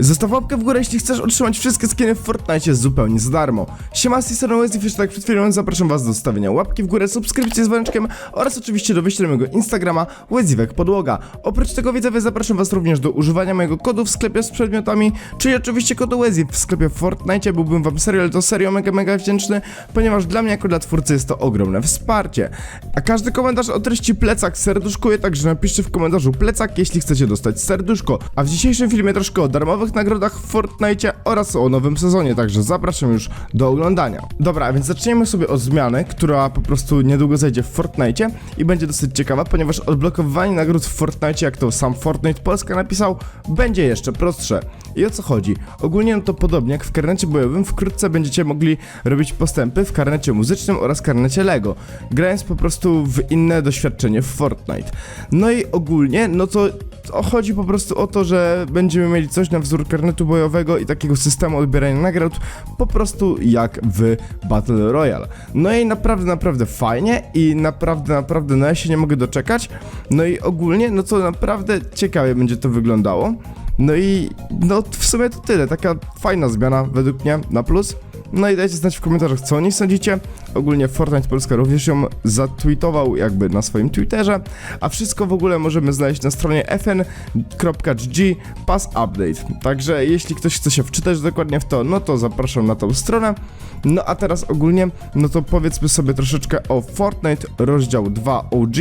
Zostaw łapkę w górę, jeśli chcesz otrzymać wszystkie skiny w Fortnite zupełnie za darmo. Siema, z tej strony tak przed chwilą zapraszam was do zostawienia łapki w górę, subskrypcji z dzwoneczkiem oraz oczywiście do wyślenia mojego Instagrama Weziwek Podłoga. Oprócz tego widzowie zapraszam was również do używania mojego kodu w sklepie z przedmiotami, czyli oczywiście kodu Wezy w sklepie w Fortnite. Byłbym wam serio, ale to serio mega, mega wdzięczny, ponieważ dla mnie jako dla twórcy jest to ogromne wsparcie. A każdy komentarz o treści plecak serduszkuje, także napiszcie w komentarzu plecak, jeśli chcecie dostać serduszko. A w dzisiejszym filmie troszkę o darmowych nagrodach w Fortnite oraz o nowym sezonie, także zapraszam już do oglądania. Dobra, więc zaczniemy sobie o zmianę, która po prostu niedługo zajdzie w Fortnite i będzie dosyć ciekawa, ponieważ odblokowywanie nagród w Fortnite, jak to sam Fortnite Polska napisał, będzie jeszcze prostsze. I o co chodzi? Ogólnie no to podobnie jak w karnecie bojowym, wkrótce będziecie mogli robić postępy w karnecie muzycznym oraz karnecie Lego, grając po prostu w inne doświadczenie w Fortnite. No i ogólnie, no to chodzi po prostu o to, że będziemy mieli coś na wzór karnetu bojowego i takiego systemu odbierania nagród, po prostu jak w Battle Royale. No i naprawdę, naprawdę fajnie i naprawdę, naprawdę, no ja się nie mogę doczekać. No i ogólnie, no to naprawdę ciekawie będzie to wyglądało. No i no w sumie to tyle, taka fajna zmiana według mnie na plus. No i dajcie znać w komentarzach, co o sądzicie. Ogólnie Fortnite Polska również ją zatweetował jakby na swoim Twitterze, a wszystko w ogóle możemy znaleźć na stronie fn.gg pass update. Także jeśli ktoś chce się wczytać dokładnie w to, no to zapraszam na tą stronę. No a teraz ogólnie, no to powiedzmy sobie troszeczkę o Fortnite rozdział 2 OG,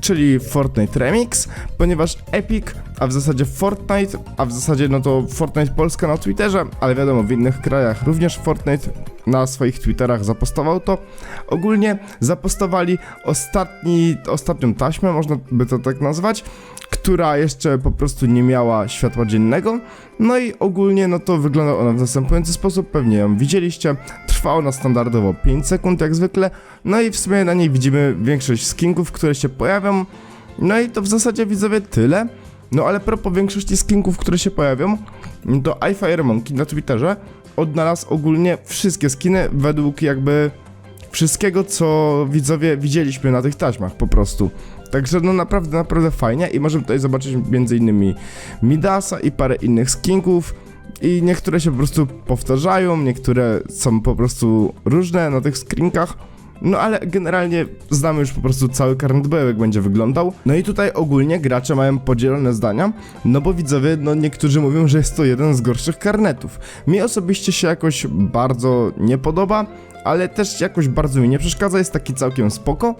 czyli Fortnite Remix, ponieważ Epic, a w zasadzie Fortnite, a w zasadzie no to Fortnite Polska na Twitterze, ale wiadomo w innych krajach również Fortnite na swoich Twitterach zapostował to. Ogólnie zapostowali ostatni, ostatnią taśmę, można by to tak nazwać, która jeszcze po prostu nie miała światła dziennego. No i ogólnie no to wygląda ona w następujący sposób, pewnie ją widzieliście. Trwa ona standardowo 5 sekund jak zwykle. No i w sumie na niej widzimy większość skinków, które się pojawią. No i to w zasadzie widzowie tyle. No ale propos większości skinków, które się pojawią, to iFire Monkey na Twitterze odnalazł ogólnie wszystkie skiny według jakby wszystkiego, co widzowie widzieliśmy na tych taśmach po prostu. Także no naprawdę, naprawdę fajnie i możemy tutaj zobaczyć m.in. Midasa i parę innych skinków i niektóre się po prostu powtarzają, niektóre są po prostu różne na tych screenkach. No ale generalnie znamy już po prostu cały karnet bojowy, jak będzie wyglądał. No i tutaj ogólnie gracze mają podzielone zdania, no bo widzowie, no niektórzy mówią, że jest to jeden z gorszych karnetów. Mi osobiście się jakoś bardzo nie podoba, ale też jakoś bardzo mi nie przeszkadza, jest taki całkiem spoko.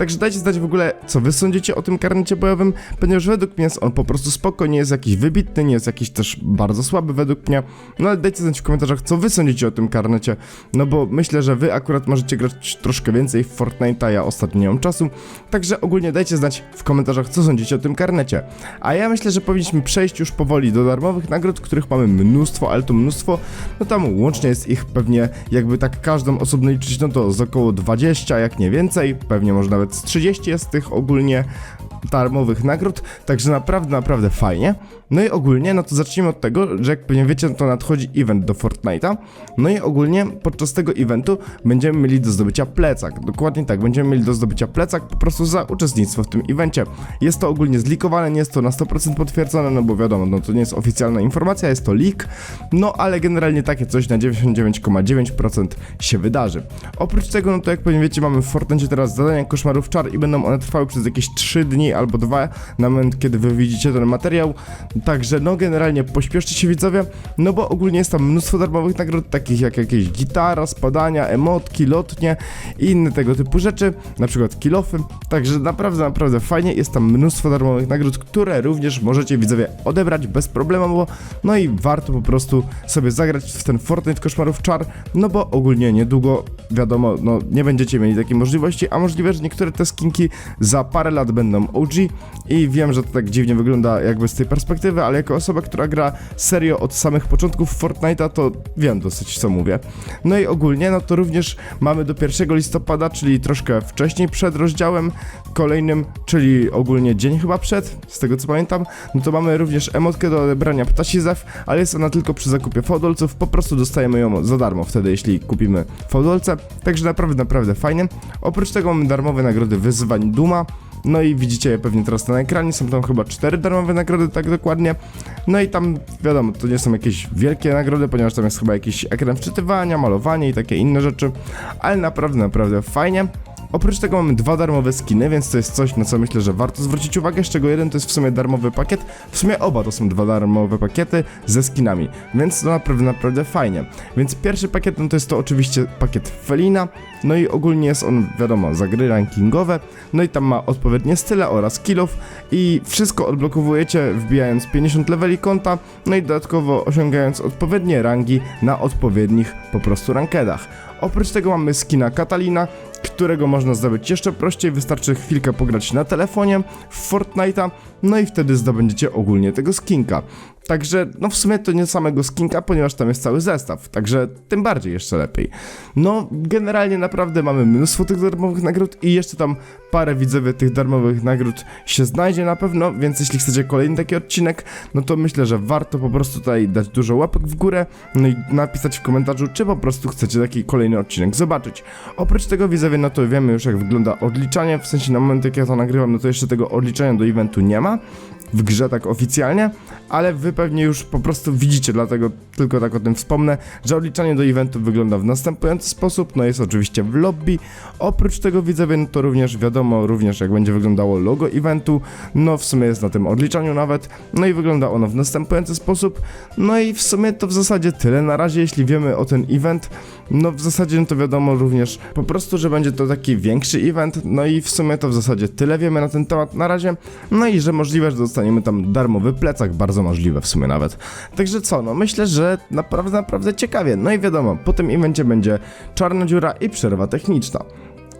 Także dajcie znać w ogóle, co wy sądzicie o tym karnecie bojowym, ponieważ według mnie jest on po prostu spoko, nie jest jakiś wybitny, nie jest jakiś też bardzo słaby według mnie. No ale dajcie znać w komentarzach, co wy sądzicie o tym karnecie, no bo myślę, że wy akurat możecie grać troszkę więcej w Fortnite'a, ja ostatnio nie mam czasu. Także ogólnie dajcie znać w komentarzach, co sądzicie o tym karnecie. A ja myślę, że powinniśmy przejść już powoli do darmowych nagród, których mamy mnóstwo, ale to mnóstwo, no tam łącznie jest ich pewnie, jakby tak każdą osobno liczyć, no to z około 20, jak nie więcej, pewnie może nawet z 30 jest tych ogólnie darmowych nagród, także naprawdę, naprawdę fajnie. No i ogólnie, no to zacznijmy od tego, że jak pewnie wiecie, no to nadchodzi event do Fortnite'a. No i ogólnie podczas tego eventu będziemy mieli do zdobycia plecak. Dokładnie tak, będziemy mieli do zdobycia plecak po prostu za uczestnictwo w tym evencie. Jest to ogólnie zlikowane, nie jest to na 100% potwierdzone, no bo wiadomo, no to nie jest oficjalna informacja, jest to leak. No ale generalnie takie coś na 99,9% się wydarzy. Oprócz tego, no to jak pewnie wiecie, mamy w Fortnite teraz zadania koszmarów czar i będą one trwały przez jakieś 3 dni albo 2 na moment, kiedy wy widzicie ten materiał. Także no generalnie pośpieszcie się widzowie, no bo ogólnie jest tam mnóstwo darmowych nagród, takich jak jakieś gitara, spadania, emotki, lotnie i inne tego typu rzeczy, na przykład kilofy. Także naprawdę, naprawdę fajnie, jest tam mnóstwo darmowych nagród, które również możecie widzowie odebrać bez problemu, no i warto po prostu sobie zagrać w ten Fortnite Koszmarów Czar, no bo ogólnie niedługo, wiadomo, no nie będziecie mieli takiej możliwości, a możliwe, że niektóre te skinki za parę lat będą OG i wiem, że to tak dziwnie wygląda jakby z tej perspektywy, ale jako osoba, która gra serio od samych początków Fortnite'a, to wiem dosyć co mówię. No i ogólnie, no to również mamy do 1 listopada, czyli troszkę wcześniej przed rozdziałem kolejnym, czyli ogólnie dzień chyba przed, z tego co pamiętam, no to mamy również emotkę do odebrania ptasi zew, ale jest ona tylko przy zakupie fałdolców, po prostu dostajemy ją za darmo wtedy, jeśli kupimy fałdolce, także naprawdę, naprawdę fajnie. Oprócz tego mamy darmowe nagrody wyzwań Duma, No i widzicie je pewnie teraz na ekranie, są tam chyba cztery darmowe nagrody, tak dokładnie. No i tam wiadomo, to nie są jakieś wielkie nagrody, ponieważ tam jest chyba jakiś ekran wczytywania, malowanie i takie inne rzeczy, ale naprawdę, naprawdę fajnie. Oprócz tego mamy dwa darmowe skiny, więc to jest coś, na co myślę, że warto zwrócić uwagę, z czego jeden to jest w sumie darmowy pakiet, w sumie oba to są dwa darmowe pakiety ze skinami, więc to naprawdę, naprawdę fajnie. Więc pierwszy pakiet, no to jest to oczywiście pakiet Felina, no i ogólnie jest on, wiadomo, za gry rankingowe, no i tam ma odpowiednie style oraz killów. I wszystko odblokowujecie wbijając 50 leveli konta, no i dodatkowo osiągając odpowiednie rangi na odpowiednich po prostu rankedach. Oprócz tego mamy skina Katalina, którego można zdobyć jeszcze prościej, wystarczy chwilkę pograć na telefonie w Fortnite'a, no i wtedy zdobędziecie ogólnie tego skinka. Także, no w sumie to nie samego skinka, ponieważ tam jest cały zestaw, także tym bardziej jeszcze lepiej. No, generalnie naprawdę mamy mnóstwo tych darmowych nagród i jeszcze tam parę widzowie tych darmowych nagród się znajdzie na pewno, więc jeśli chcecie kolejny taki odcinek, no to myślę, że warto po prostu tutaj dać dużo łapek w górę, no i napisać w komentarzu, czy po prostu chcecie taki kolejny odcinek zobaczyć. Oprócz tego widzowie, no to wiemy już jak wygląda odliczanie, w sensie na moment jak ja to nagrywam, no to jeszcze tego odliczania do eventu nie ma, w grze tak oficjalnie, ale wy pewnie już po prostu widzicie, dlatego tylko tak o tym wspomnę, że odliczanie do eventu wygląda w następujący sposób, no jest oczywiście w lobby, oprócz tego widzowie, no to również wiadomo, również jak będzie wyglądało logo eventu, no w sumie jest na tym odliczaniu nawet, no i wygląda ono w następujący sposób, no i w sumie to w zasadzie tyle na razie, jeśli wiemy o ten event, no w zasadzie no to wiadomo również po prostu, że będzie to taki większy event, no i w sumie to w zasadzie tyle wiemy na ten temat na razie, no i że możliwe, że dostaniemy tam darmowy plecak, bardzo możliwe w sumie nawet. Także co, no myślę, że naprawdę, naprawdę ciekawie. No i wiadomo, po tym evencie będzie czarna dziura i przerwa techniczna.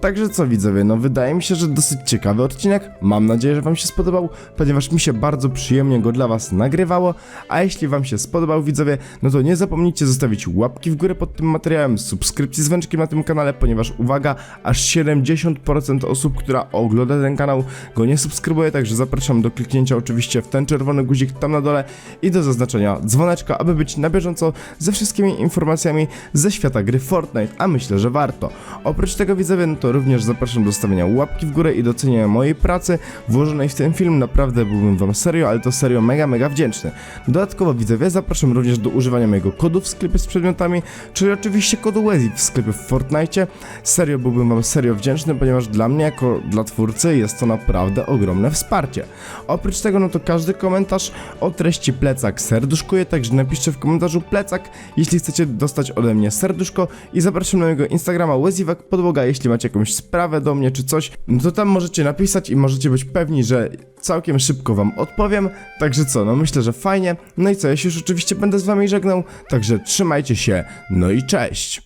Także co widzowie, no wydaje mi się, że dosyć ciekawy odcinek. Mam nadzieję, że wam się spodobał, ponieważ mi się bardzo przyjemnie go dla was nagrywało. A jeśli wam się spodobał widzowie, no to nie zapomnijcie zostawić łapki w górę pod tym materiałem, subskrypcji z węczkiem na tym kanale, ponieważ uwaga, aż 70% osób, która ogląda ten kanał go nie subskrybuje, także zapraszam do kliknięcia oczywiście w ten czerwony guzik tam na dole i do zaznaczenia dzwoneczka, aby być na bieżąco ze wszystkimi informacjami ze świata gry Fortnite, a myślę, że warto. Oprócz tego widzowie, no to również zapraszam do stawiania łapki w górę i doceniania mojej pracy włożonej w ten film, naprawdę byłbym wam serio, ale to serio mega, mega wdzięczny. Dodatkowo widzowie, zapraszam również do używania mojego kodu w sklepie z przedmiotami, czyli oczywiście kodu WEZI w sklepie w Fortnite. Serio byłbym wam serio wdzięczny, ponieważ dla mnie jako dla twórcy jest to naprawdę ogromne wsparcie. Oprócz tego, no to każdy komentarz o treści plecak serduszkuje, także napiszcie w komentarzu plecak, jeśli chcecie dostać ode mnie serduszko i zapraszam na mojego Instagrama Łeziwek Podłoga, jeśli macie jakąś sprawę do mnie czy coś, no to tam możecie napisać i możecie być pewni, że całkiem szybko wam odpowiem, także co, no myślę, że fajnie, no i co, ja się już oczywiście będę z wami żegnał, także trzymajcie się, no i cześć!